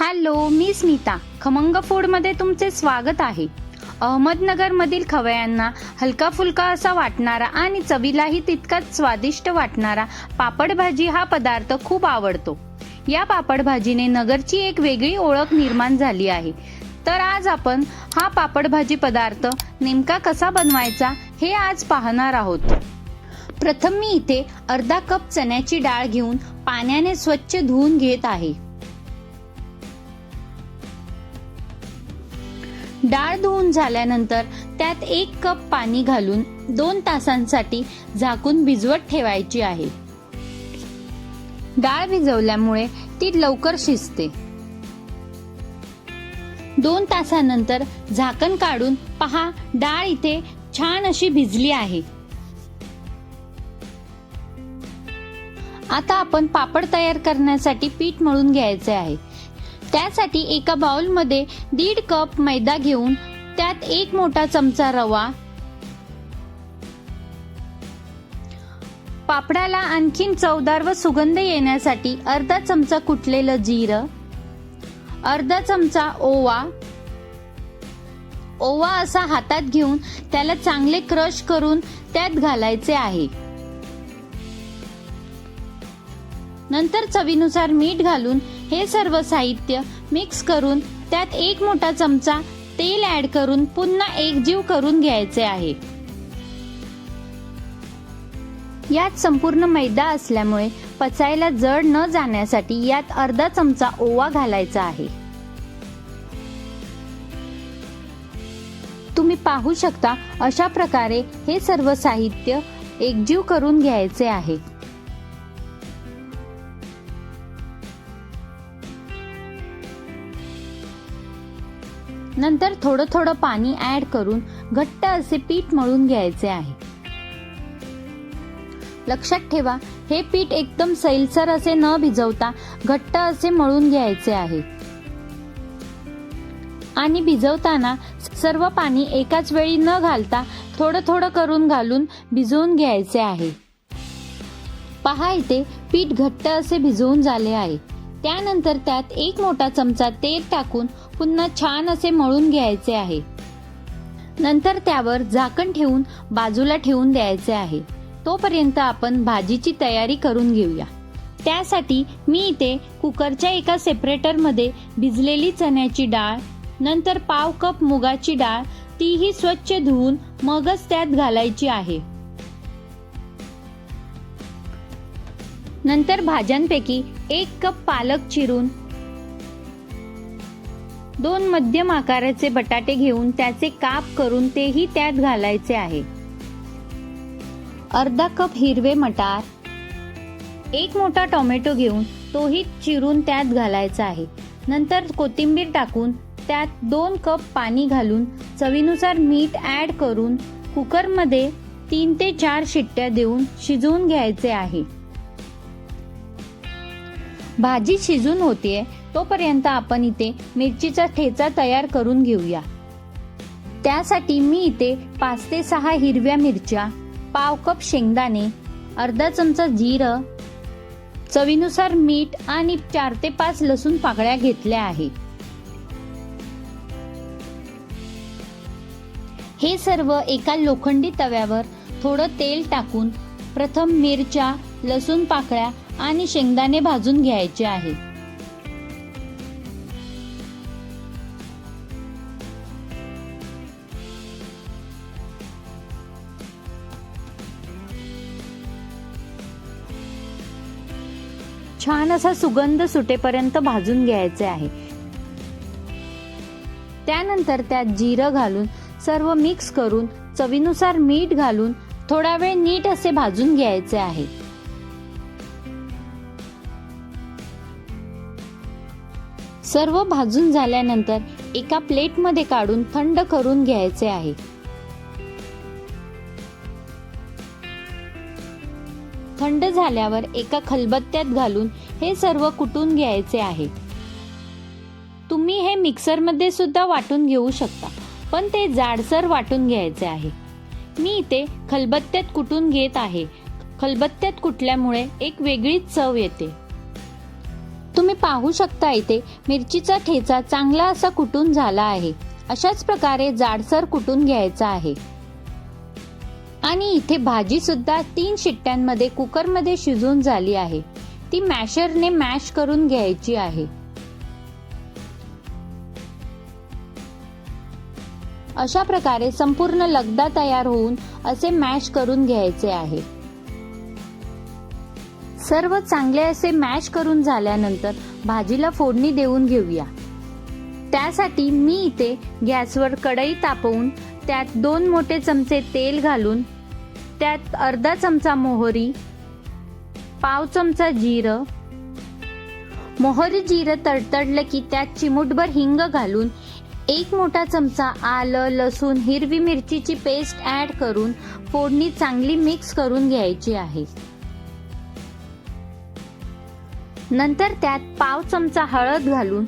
Hello मी स्मिता. खमंग फूडमध्ये तुमचे स्वागत आहे. अहमदनगरमधील खवयांना हलका फुलका असा वाटणारा आणि चवीलाही तितकाच स्वादिष्ट वाटणारा पापड भाजी हा पदार्थ खूप आवडतो. या पापड भाजीने नगरची एक वेगळी ओळख निर्माण झाली आहे. तर आज आपण हा पापड भाजी पदार्थ नेमका कसा बनवायचा हे आज पाहणार आहोत. प्रथम मी इथे अर्धा कप चण्याची डाळ घेऊन पाण्याने स्वच्छ धुवून घेत आहे. डाळ धुवून झाल्यानंतर त्यात एक कप पाणी घालून दोन तासांसाठी झाकून भिजवत ठेवायची आहे. डाळ भिजवल्यामुळे ती लवकर शिजते. दोन तासानंतर झाकण काढून पहा डाळ इथे छान अशी भिजली आहे. आता आपण पापड तयार करण्यासाठी पीठ मळून घ्यायचे आहे. त्यासाठी एका बाउलमध्ये दीड कप मैदा घेऊन त्यात एक मोठा चमचा रवा पापडाला आणखीन चवदार व सुगंध येण्यासाठी अर्धा चमचा कुटलेलं जिरं अर्धा चमचा ओवा. ओवा असा हातात घेऊन त्याला चांगले क्रश करून त्यात घालायचे आहे. नंतर चवीनुसार मीठ घालून हे सर्व साहित्य मिक्स करून त्यात एक मोठा चमचा तेल ऍड करून पुन्हा एकजीव करून घ्यायचे आहे. यात संपूर्ण मैदा असल्यामुळे पचायला जड न जाण्यासाठी यात अर्धा चमचा ओवा घालायचा आहे. तुम्ही पाहू शकता अशा प्रकारे हे सर्व साहित्य एकजीव करून घ्यायचे आहे. नंतर थोडं थोडं पाणी ऍड करून घट्ट असे पीठ मळून घ्यायचे आहे. लक्षात ठेवा हे पीठ एकदम सैलसर असे न भिजवता घट्ट असे मळून घ्यायचे आहे. आणि भिजवताना सर्व पाणी एकाच वेळी न घालता थोडं थोडं करून घालून भिजवून घ्यायचे आहे. पहा इथे पीठ घट्ट असे भिजवून झाले आहे. त्यानंतर त्यात एक मोठा चमचा तेल टाकून पुन्हा छान असे मळून घ्यायचे आहे. नंतर त्यावर झाकण ठेवून बाजूला ठेवून द्यायचे आहे. तोपर्यंत आपण भाजीची तयारी करून घेऊया. त्यासाठी मी इथे कुकरच्या एका सेपरेटरमध्ये भिजलेली चण्याची डाळ नंतर पाव कप मुगाची डाळ तीही स्वच्छ धुवून मगच त्यात घालायची आहे. नंतर भाज्यांपैकी एक कप पालक चिरून दोन मध्यम आकाराचे बटाटे घेऊन त्याचे काप करून तेही त्यात घालायचे आहे. अर्धा कप हिरवे मटार एक मोठा टोमॅटो घेऊन तोही चिरून त्यात घालायचा आहे. नंतर कोथिंबीर टाकून त्यात दोन कप पाणी घालून चवीनुसार मीठ ऍड करून कुकरमध्ये तीन ते चार शिट्ट्या देऊन शिजवून घ्यायचे आहे. भाजी शिजून होतीये तोपर्यंत आपण इथे मिरचीचा ठेचा तयार करून घेऊया. त्यासाठी मी इथे पाच ते सहा हिरव्या मिरच्या पाव कप शेंगदाणे अर्धा चमचा जिरं चवीनुसार मीठ आणि चार ते पाच लसूण पाकळ्या घेतल्या आहे हे सर्व एका लोखंडी तव्यावर थोडं तेल टाकून प्रथम मिरच्या लसूण पाकळ्या आणि शेंगदाणे भाजून घ्यायचे आहे छान असा सुगंध सुटेपर्यंत भाजून घ्यायचे आहे. त्यानंतर त्यात जिरं घालून सर्व मिक्स करून चवीनुसार मीठ घालून थोडा वेळ नीट असे भाजून घ्यायचे आहे. सर्व भाजून झाल्यानंतर एका प्लेटमध्ये काढून थंड करून घ्यायचे आहे. थंड झाल्यावर एका खलबत्त्यात घालून हे सर्व कुटून घ्यायचे आहे. तुम्ही हे मिक्सरमध्ये सुद्धा वाटून घेऊ शकता पण ते जाडसर वाटून घ्यायचे आहे. मी इथे खलबत्त्यात कुटून घेत आहे. खलबत्त्यात कुटल्यामुळे एक वेगळीच चव येते. तुम्ही पाहू शकता इथे मिरचीचा ठेचा चांगला असा कुटून झाला आहे. अशाच प्रकारे जाडसर कुटून घ्यायचा आहे. आणि इथे भाजी सुद्धा तीन शिट्ट्यांमध्ये कुकरमध्ये शिजून झाली आहे. ती मॅशरने मॅश करून घ्यायची आहे. अशा प्रकारे संपूर्ण लगदा तयार होऊन असे मॅश करून घ्यायचे आहे. सर्व चांगले असे मॅश करून झाल्यानंतर भाजीला फोडणी देऊन घेऊया. त्यासाठी मी इथे गॅसवर कढई तापवून त्यात दोन मोठे चमचे तेल घालून त्यात अर्धा चमचा मोहरी पाव चमचा जिरं मोहरी जिरं तडतडलं की त्यात चिमूटभर हिंग घालून एक मोठा चमचा आलं लसूण हिरवी मिरचीची पेस्ट ऍड करून फोडणी चांगली मिक्स करून घ्यायची आहे. नंतर त्यात पाव चमचा हळद घालून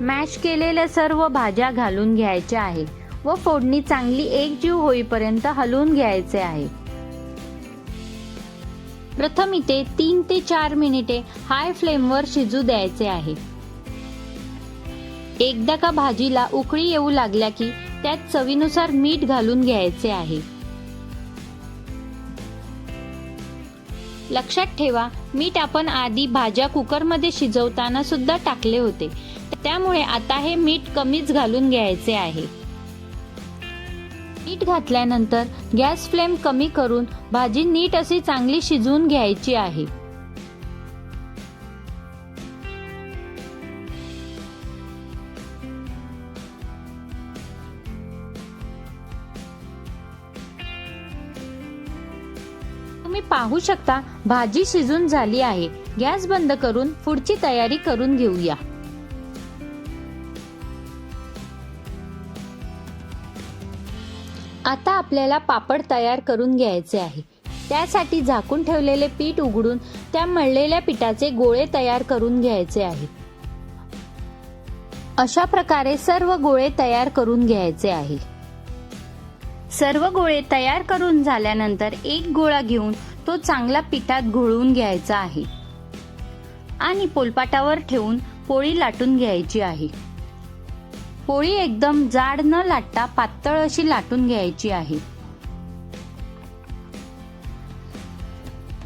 मॅश केलेल्या सर्व भाज्या घालून घ्यायच्या आहे व फोडणी चांगली एकजीव होईपर्यंत हलवून घ्यायचे आहे. प्रथम इथे तीन ते चार मिनिटे हाय फ्लेमवर शिजू द्यायचे आहे. एकदा का भाजीला उकळी येऊ लागल्या की त्यात चवीनुसार मीठ घालून घ्यायचे आहे. लक्षात ठेवा मीठ आपण आधी भाज्या कुकरमध्ये शिजवताना सुद्धा टाकले होते. त्यामुळे आता हे मीठ कमीच घालून घ्यायचे आहे. मीठ घातल्यानंतर गॅस फ्लेम कमी करून भाजी नीट अशी चांगली शिजवून घ्यायची आहे. तुम्ही पाहू शकता भाजी शिजून झाली आहे. गॅस बंद करून पुढची तयारी करून घेऊया. आता आपल्याला पापड तयार करून घ्यायचे आहे. त्यासाठी झाकून ठेवलेले पीठ उघडून त्या मळलेल्या पिठाचे गोळे तयार करून घ्यायचे आहे. अशा प्रकारे सर्व गोळे तयार करून घ्यायचे आहे. सर्व गोळे तयार करून झाल्यानंतर एक गोळा घेऊन तो चांगला पिठात घोळवून घ्यायचा आहे. आणि पोलपाटावर ठेवून पोळी लाटून घ्यायची आहे. पोळी एकदम जाड न लाटता पातळ अशी लाटून घ्यायची आहे.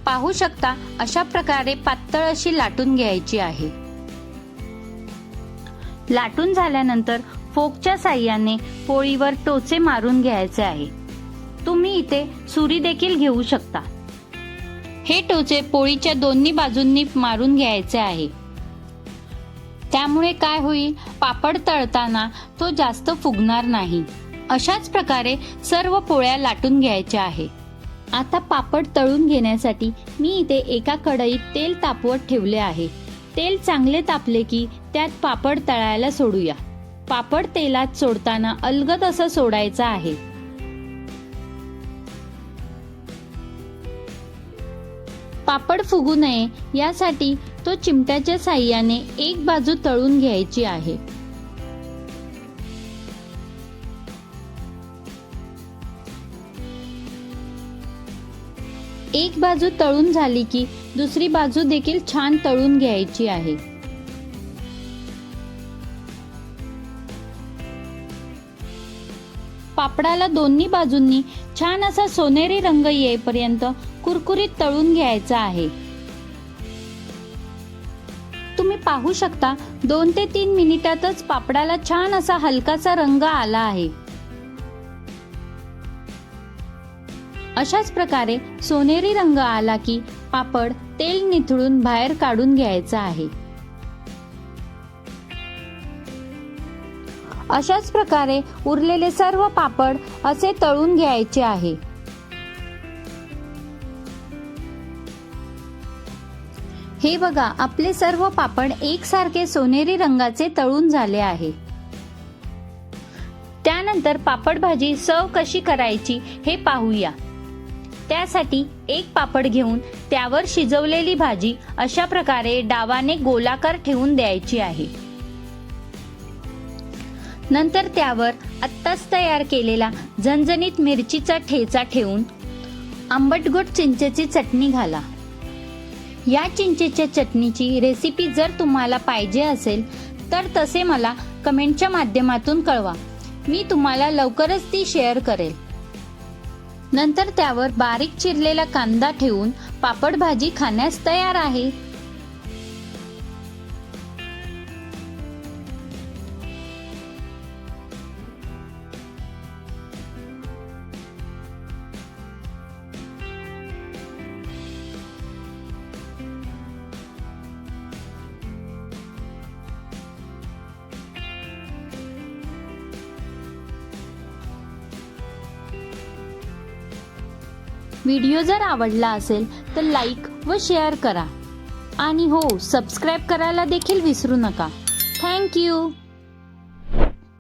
पाहू शकता अशा प्रकारे पातळ अशी लाटून घ्यायची आहे. लाटून झाल्यानंतर फोकच्या साह्याने पोळीवर टोचे मारून घ्यायचे आहे. तुम्ही इथे सुरी देखील घेऊ शकता. हे टोचे पोळीच्या दोन्ही बाजूंनी मारून घ्यायचे आहे. त्यामुळे काय होईल? पापड तळताना तो जास्त फुगणार नाही. अशाच प्रकारे सर्व पोळ्या लाटून घ्यायच्या आहे. आता पापड तळून घेण्यासाठी मी इथे एका कढईत तेल तापवत ठेवले आहे. तेल चांगले तापले की त्यात पापड तळायला सोडूया. पापड तेलात सोडताना अलगद असं सोडायचं आहे. पापड फुगू नये यासाठी तो चिमट्याच्या साह्याने एक बाजू तळून घ्यायची आहे. एक बाजू तळून झाली की दुसरी बाजू देखील छान तळून घ्यायची आहे. पापडाला दोन्ही बाजूंनी छान असा सोनेरी रंग येईपर्यंत कुरकुरीत तळून घ्यायचा आहे. तुम्ही पाहू शकता दोन ते तीन मिनिटातच पापडाला छान असा हलकासा रंग आला आहे. अशाच प्रकारे सोनेरी रंग आला की पापड तेल निथळून बाहेर काढून घ्यायचा आहे. अशाच प्रकारे उरलेले सर्व पापड असे तळून घ्यायचे आहे. हे बघा आपले सर्व पापड एकसारखे सोनेरी रंगाचे तळून झाले आहे. त्यानंतर पापड भाजी सर्व कशी करायची हे पाहूया. त्यासाठी एक पापड घेऊन त्यावर शिजवलेली भाजी अशा प्रकारे डावाने गोलाकार ठेवून द्यायची आहे. नंतर त्यावर आत्ताच तयार केलेला झणझणीत मिरचीचा ठेचा ठेवून आंबटगोट चिंचेची चटणी घाला. या चिंचेच्या चटणीची रेसिपी जर तुम्हाला पाहिजे असेल तर तसे मला कमेंटच्या माध्यमातून कळवा. मी तुम्हाला लवकरच ती शेअर करेल. नंतर त्यावर बारीक चिरलेला कांदा ठेवून पापड भाजी खाण्यास तयार आहे. व्हिडिओ जर आवडला असेल तर लाईक व शेअर करा. आणि हो सबस्क्राईब करायला देखील विसरू नका. थँक्यू